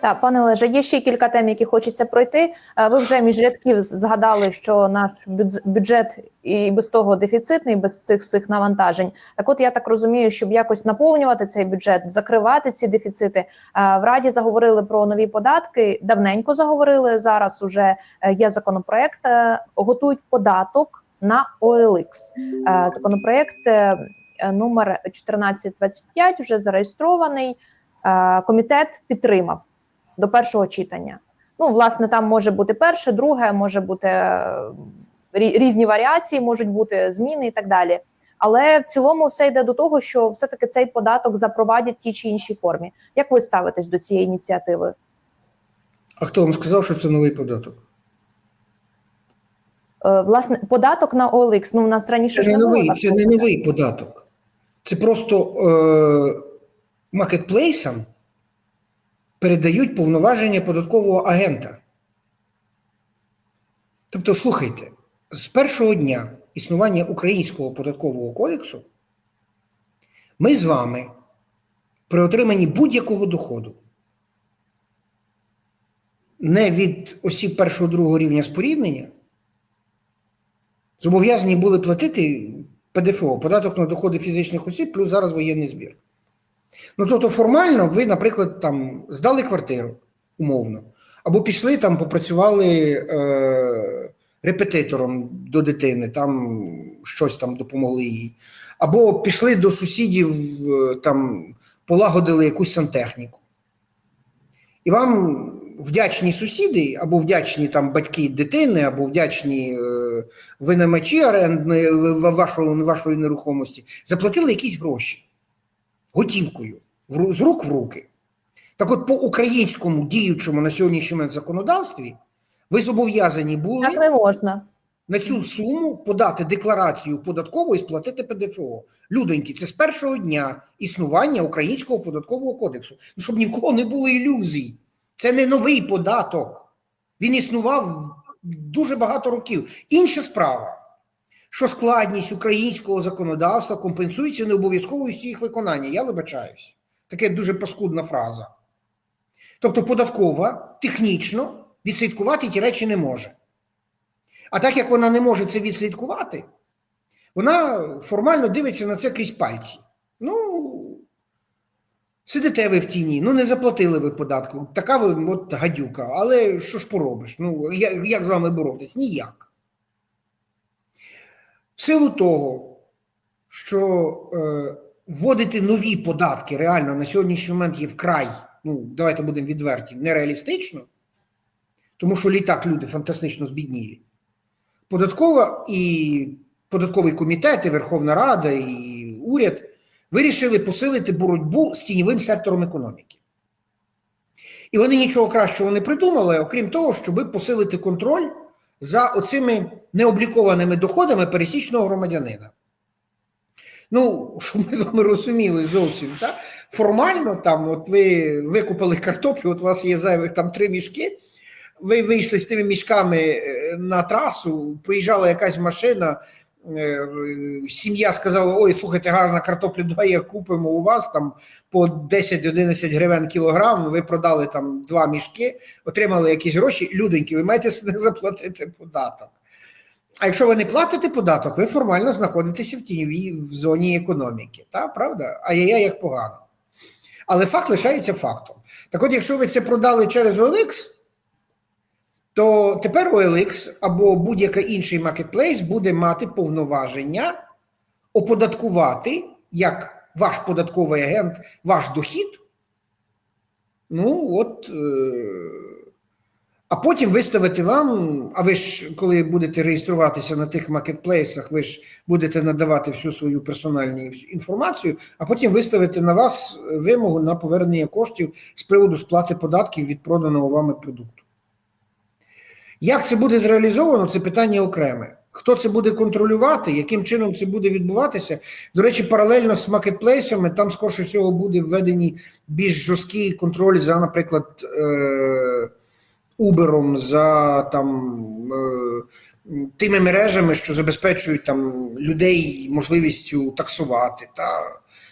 Так, пане Олеже, є ще кілька тем, які хочеться пройти. Е, Ви вже між рядків згадали, що наш бюджет і без того дефіцитний, без цих всіх навантажень. Так, от я так розумію, щоб якось наповнювати цей бюджет, закривати ці дефіцити. е, В раді заговорили про нові податки. Давненько заговорили. Зараз уже е, є законопроект. Готують податок на OLX. Законопроект номер 1425 вже зареєстрований. Комітет підтримав до першого читання. Ну, власне, там може бути перше, друге, може бути е, різні варіації, можуть бути зміни і так далі. Але в цілому все йде до того, що все-таки цей податок запровадять в тій чи іншій формі. Як ви ставитесь до цієї ініціативи? А хто вам сказав, що це новий податок? Е, Власне, податок на OLX, ну у нас раніше Це ж не не було новий, це не новий податок. Це просто е, маркетплейсам передають повноваження податкового агента. Тобто, слухайте, з першого дня існування Українського податкового кодексу ми з вами при отриманні будь-якого доходу не від осіб першого другого рівня споріднення зобов'язані були платити ПДФО, податок на доходи фізичних осіб, плюс зараз воєнний збір. Ну, тобто, формально, ви, наприклад, там здали квартиру умовно, або пішли там, попрацювали е, репетитором до дитини, там щось там допомогли їй, або пішли до сусідів, е, там полагодили якусь сантехніку. І вам вдячні сусіди, або вдячні там батьки дитини, або вдячні е, винаймачі орендної вашої, вашої нерухомості, заплатили якісь гроші готівкою з рук в руки. Так от, по українському діючому на сьогоднішній момент законодавстві, ви зобов'язані були Так не можна. на цю суму подати декларацію податкову і сплатити ПДФО. Людоньки, це з першого дня існування Українського податкового кодексу. Ну, щоб ні в кого не було ілюзій. Це не новий податок. Він існував дуже багато років. Інша справа, що складність українського законодавства компенсується необов'язковістю їх виконання. Я вибачаюсь. Таке дуже паскудна фраза. Тобто, податкова технічно відслідкувати ті речі не може. А так як вона не може це відслідкувати, вона формально дивиться на це крізь пальці. Ну, сидите ви в тіні, ну не заплатили ви податку. Така ви от гадюка. Але що ж поробиш? Ну, як з вами боротись? Ніяк. В силу того, що е, вводити нові податки реально на сьогоднішній момент є вкрай, ну, давайте будемо відверті, нереалістично, тому що літак люди фантастично збіднілі. Податкова і податковий комітет, і Верховна Рада, і уряд вирішили посилити боротьбу з тіньовим сектором економіки. І вони нічого кращого не придумали, окрім того, щоб посилити контроль за оцими необлікованими доходами пересічного громадянина. Ну, щоб ми з вами розуміли зовсім, так? формально там, от ви викупили картоплю, от у вас є зайвих там три мішки. Ви вийшли з тими мішками е, на трасу, приїжджала якась машина, сім'я сказала: Ой, слухайте, гарна картопля, давай я купимо у вас там по 10-11 гривень кілограм. Ви продали там два мішки, отримали якісь гроші. Люденьки, ви маєте заплатити податок. А якщо ви не платите податок, ви формально знаходитеся в тіньовій в зоні економіки. Та, правда? А я як погано. Але факт лишається фактом. Так от, якщо ви це продали через OLX, то тепер OLX або будь-який інший маркетплейс буде мати повноваження оподаткувати як ваш податковий агент ваш дохід. Ну, от. Е- а потім виставити вам, а ви ж, коли будете реєструватися на тих маркетплейсах, ви ж будете надавати всю свою персональну інформацію, а потім виставити на вас вимогу на повернення коштів з приводу сплати податків від проданого вами продукту. Як це буде зреалізовано, це питання окреме. Хто це буде контролювати, яким чином це буде відбуватися? До речі, паралельно з маркетплейсами там, скорше всього, буде введені більш жорсткий контроль за, наприклад, Uber, за там е, тими мережами, що забезпечують там людей можливістю таксувати. Та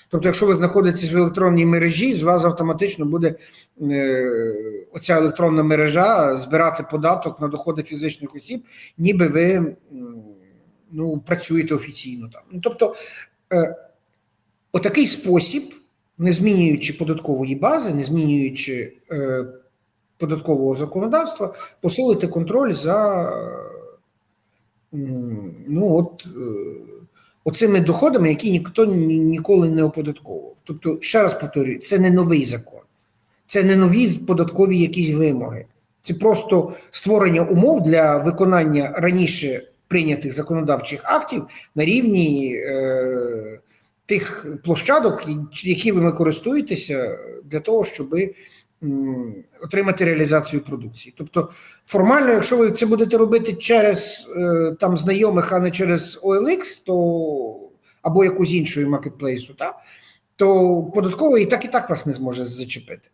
Тобто, якщо ви знаходитесь в електронній мережі, з вас автоматично буде е, оця електронна мережа збирати податок на доходи фізичних осіб, ніби ви ну, працюєте офіційно там. Ну, тобто, е, отакий спосіб, не змінюючи податкової бази, не змінюючи е, податкового законодавства, посилити контроль за ну, от, оцими доходами, які ніхто ніколи не оподатковував. Тобто, ще раз повторюю, це не новий закон, це не нові податкові якісь вимоги. Це просто створення умов для виконання раніше прийнятих законодавчих актів на рівні е, тих площадок, якими ви користуєтеся для того, щоб м, отримати реалізацію продукції. Тобто, формально, якщо ви це будете робити через е, там знайомих, а не через OLX, то або якусь іншою маркетплейсу, та, то податковий і так і так вас не зможе зачепити.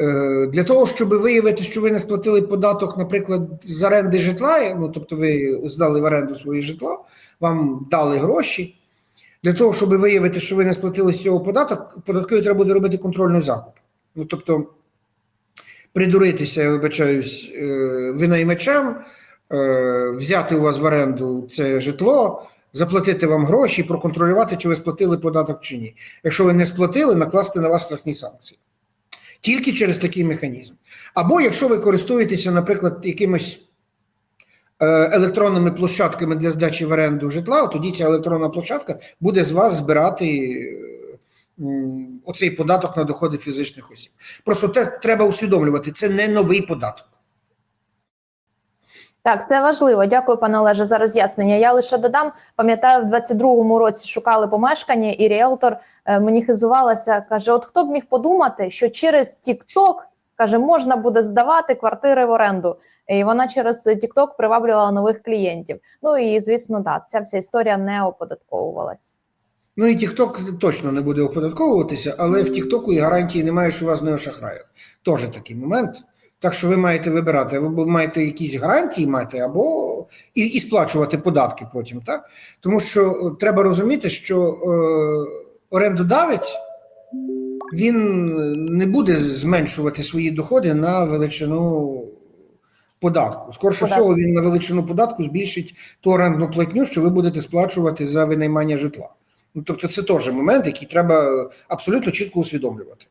Е, Для того, щоб виявити, що ви не сплатили податок, наприклад, з оренди житла, ну тобто ви здали в оренду своє житло, вам дали гроші. Для того, щоб виявити, що ви не сплатили з цього податок, податкові треба буде робити контрольний закуп. Ну тобто, придуритися, я вибачаюсь, е, винаймачем, е, взяти у вас в оренду це житло, заплатити вам гроші проконтролювати, чи ви сплатили податок чи ні. Якщо ви не сплатили, накласти на вас штрафні санкції. Тільки через такий механізм. Або якщо ви користуєтеся, наприклад, якимось е, електронними площадками для здачі в оренду житла, тоді ця електронна площадка буде з вас збирати оцей податок на доходи фізичних осіб. Просто те треба усвідомлювати, це не новий податок. Так, це важливо. Дякую, пане Олеже, за роз'яснення. Я лише додам, пам'ятаю, в 22-му році шукали помешкання, і ріелтор е, мені хизувалася. каже:: От хто б міг подумати, що через TikTok, каже, можна буде здавати квартири в оренду. І вона через TikTok приваблювала нових клієнтів. Ну і звісно, да, ця вся історія не оподатковувалась. Ну і TikTok точно не буде оподатковуватися, але в TikTok і гарантії немає, що вас не ошахрають. Теж такий момент. Так що ви маєте вибирати, ви маєте якісь гарантії мати, або і, і сплачувати податки потім. Так? Тому що е, треба розуміти, що е, орендодавець він не буде зменшувати свої доходи на величину податку. Скорше Податку. всього, він на величину податку збільшить ту орендну платню, що ви будете сплачувати за винаймання житла. Ну, тобто, це теж момент, який треба абсолютно чітко усвідомлювати.